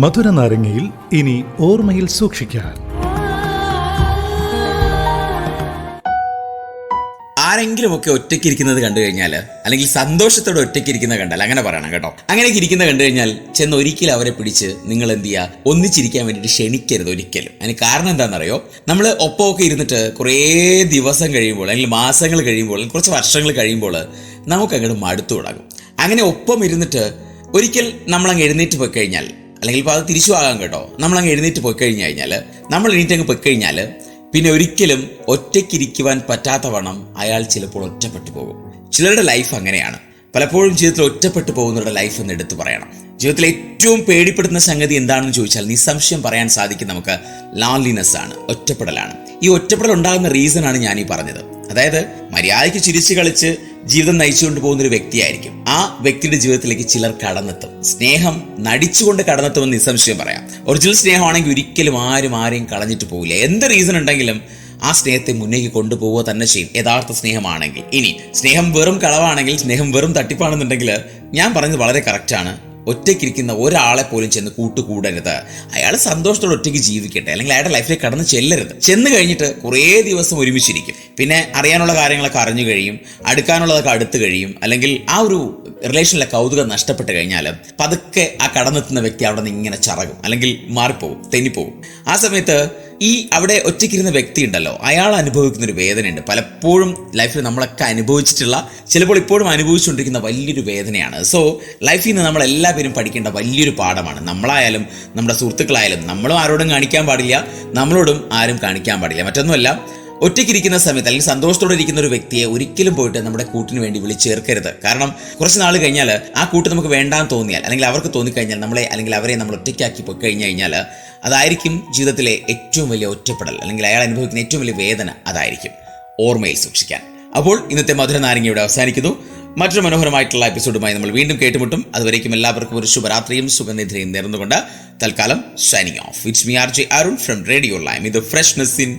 മധുര നാരങ്ങയിൽ ഇനി ഓർമ്മയിൽ സൂക്ഷിക്കാൻ. ആരെങ്കിലുമൊക്കെ ഒറ്റയ്ക്ക് ഇരിക്കുന്നത് കണ്ടു കഴിഞ്ഞാൽ അല്ലെങ്കിൽ സന്തോഷത്തോടെ ഒറ്റയ്ക്ക് കണ്ടാൽ അങ്ങനെ പറയണം കേട്ടോ. അങ്ങനെയൊക്കെ ഇരിക്കുന്നത് കണ്ടു കഴിഞ്ഞാൽ ചെന്ന് ഒരിക്കലും അവരെ പിടിച്ച് നിങ്ങൾ എന്ത് ചെയ്യുക ഒന്നിച്ചിരിക്കാൻ വേണ്ടിയിട്ട് ക്ഷണിക്കരുത് ഒരിക്കലും. അതിന് കാരണം എന്താണെന്നറിയോ? നമ്മൾ ഒപ്പമൊക്കെ ഇരുന്നിട്ട് കുറേ ദിവസം കഴിയുമ്പോൾ അല്ലെങ്കിൽ മാസങ്ങൾ കഴിയുമ്പോൾ കുറച്ച് വർഷങ്ങൾ കഴിയുമ്പോൾ നമുക്ക് അങ്ങോട്ട് മടുത്തു തുടങ്ങും. അങ്ങനെ ഒപ്പം ഇരുന്നിട്ട് ഒരിക്കൽ നമ്മളങ്ങ് എഴുന്നേറ്റ് പോയി കഴിഞ്ഞാൽ അല്ലെങ്കിൽ ഇപ്പോൾ അത് തിരിച്ചു ആകാം കേട്ടോ. നമ്മൾ നമ്മളങ്ങ് എഴുന്നേറ്റ് പോയി കഴിഞ്ഞു കഴിഞ്ഞാൽ നമ്മൾ എണീറ്റങ്ങ് പോയി കഴിഞ്ഞാൽ പിന്നെ ഒരിക്കലും ഒറ്റയ്ക്കിരിക്കുവാൻ പറ്റാത്ത വണ്ണം അയാൾ ചിലപ്പോൾ ഒറ്റപ്പെട്ടു പോകും. ചിലരുടെ ലൈഫ് അങ്ങനെയാണ്. പലപ്പോഴും ജീവിതത്തിൽ ഒറ്റപ്പെട്ടു പോകുന്നവരുടെ ലൈഫ് എന്ന് എടുത്തു പറയണം. ജീവിതത്തിൽ ഏറ്റവും പേടിപ്പെടുന്ന സംഗതി എന്താണെന്ന് ചോദിച്ചാൽ നിസ്സംശയം പറയാൻ സാധിക്കും നമുക്ക് ലാൻലിനെസ് ആണ് ഒറ്റപ്പെടലാണ്. ഈ ഒറ്റപ്പെടൽ ഉണ്ടാകുന്ന റീസൺ ആണ് ഞാൻ ഈ പറഞ്ഞത്. അതായത് മര്യാദയ്ക്ക് ചിരിച്ചു കളിച്ച് ജീവിതം നയിച്ചുകൊണ്ട് പോകുന്ന ഒരു വ്യക്തിയായിരിക്കും. ആ വ്യക്തിയുടെ ജീവിതത്തിലേക്ക് ചിലർ കടന്നെത്തും. സ്നേഹം നടിച്ചുകൊണ്ട് കടന്നെത്തുമെന്ന് നിസ്സംശയം പറയാം. ഒറിജിനൽ സ്നേഹമാണെങ്കിൽ ഒരിക്കലും ആരും ആരെയും കളഞ്ഞിട്ട് പോകില്ല എന്ത് റീസൺ ഉണ്ടെങ്കിലും ആ സ്നേഹത്തെ മുന്നേക്ക് കൊണ്ടുപോവുക തന്നെ ചെയ്യും. യഥാർത്ഥ സ്നേഹമാണെങ്കിൽ. ഇനി സ്നേഹം വെറും കളവാണെങ്കിൽ സ്നേഹം വെറും തട്ടിപ്പാണെന്നുണ്ടെങ്കിൽ ഞാൻ പറഞ്ഞത് വളരെ കറക്റ്റാണ് ഒറ്റയ്ക്കിരിക്കുന്ന ഒരാളെ പോലും ചെന്ന് കൂട്ടുകൂടരുത്. അയാൾ സന്തോഷത്തോടെ ഒറ്റയ്ക്ക് ജീവിക്കട്ടെ. അല്ലെങ്കിൽ അയാളുടെ ലൈഫിലേക്ക് കടന്ന് ചെല്ലരുത്. ചെന്ന് കഴിഞ്ഞിട്ട് കുറേ ദിവസം ഒരുമിച്ചിരിക്കും. പിന്നെ അറിയാനുള്ള കാര്യങ്ങളൊക്കെ അറിഞ്ഞു കഴിയും. അടുക്കാനുള്ളതൊക്കെ അടുത്ത് കഴിയും. അല്ലെങ്കിൽ ആ ഒരു റിലേഷനിലെ കൗതുകം നഷ്ടപ്പെട്ട് കഴിഞ്ഞാൽ പതുക്കെ ആ കടന്നെത്തുന്ന വ്യക്തി അവിടെ നിന്ന് ഇങ്ങനെ ചറകും. അല്ലെങ്കിൽ മാറിപ്പോകും. തെന്നിപ്പോകും. ആ സമയത്ത് ഈ അവിടെ ഒറ്റയ്ക്കിരുന്ന വ്യക്തി ഉണ്ടല്ലോ അയാൾ അനുഭവിക്കുന്ന ഒരു വേദനയുണ്ട്. പലപ്പോഴും ലൈഫിൽ നമ്മളൊക്കെ അനുഭവിച്ചിട്ടുള്ള ചിലപ്പോൾ ഇപ്പോഴും അനുഭവിച്ചുകൊണ്ടിരിക്കുന്ന വലിയൊരു വേദനയാണ്. സോ ലൈഫിൽ നിന്ന് നമ്മൾ എല്ലാവരും പഠിക്കേണ്ട വലിയൊരു പാഠമാണ്. നമ്മളായാലും നമ്മുടെ സുഹൃത്തുക്കളായാലും നമ്മളും ആരോടും കാണിക്കാൻ പാടില്ല നമ്മളോടും ആരും കാണിക്കാൻ പാടില്ല. മറ്റൊന്നുമല്ല ഒറ്റയ്ക്കിരിക്കുന്ന സമയത്ത് അല്ലെങ്കിൽ സന്തോഷത്തോടെ ഇരിക്കുന്ന ഒരു വ്യക്തിയെ ഒരിക്കലും പോയിട്ട് നമ്മുടെ കൂട്ടിന് വേണ്ടി വിളിച്ചേർക്കരുത്. കാരണം കുറച്ച് നാൾ കഴിഞ്ഞാൽ ആ കൂട്ട് നമുക്ക് വേണ്ടാന്ന് തോന്നിയാൽ അല്ലെങ്കിൽ അവർക്ക് തോന്നിക്കഴിഞ്ഞാൽ നമ്മളെ അല്ലെങ്കിൽ അവരെ നമ്മൾ ഒറ്റയ്ക്കാക്കി പോയി കഴിഞ്ഞു കഴിഞ്ഞാൽ അതായിരിക്കും ജീവിതത്തിലെ ഏറ്റവും വലിയ ഒറ്റപ്പെടൽ അല്ലെങ്കിൽ അയാൾ അനുഭവിക്കുന്ന ഏറ്റവും വലിയ വേദന അതായിരിക്കും. ഓർമ്മയിൽ സൂക്ഷിക്കാൻ. അപ്പോൾ ഇന്നത്തെ മധുര നാരങ്ങ അവസാനിക്കുന്നു. മറ്റൊരു മനോഹരമായിട്ടുള്ള എപ്പിസോഡുമായി നമ്മൾ വീണ്ടും കേട്ടുമുട്ടും. അതുവരേക്കും എല്ലാവർക്കും ഒരു ശുഭരാത്രിയും സുഖനിദ്രയും നേർന്നുകൊണ്ട് തൽക്കാലം signing off it's me R J Arun from radio lime ഇത് ഫ്രഷ്നെസ് ഇൻ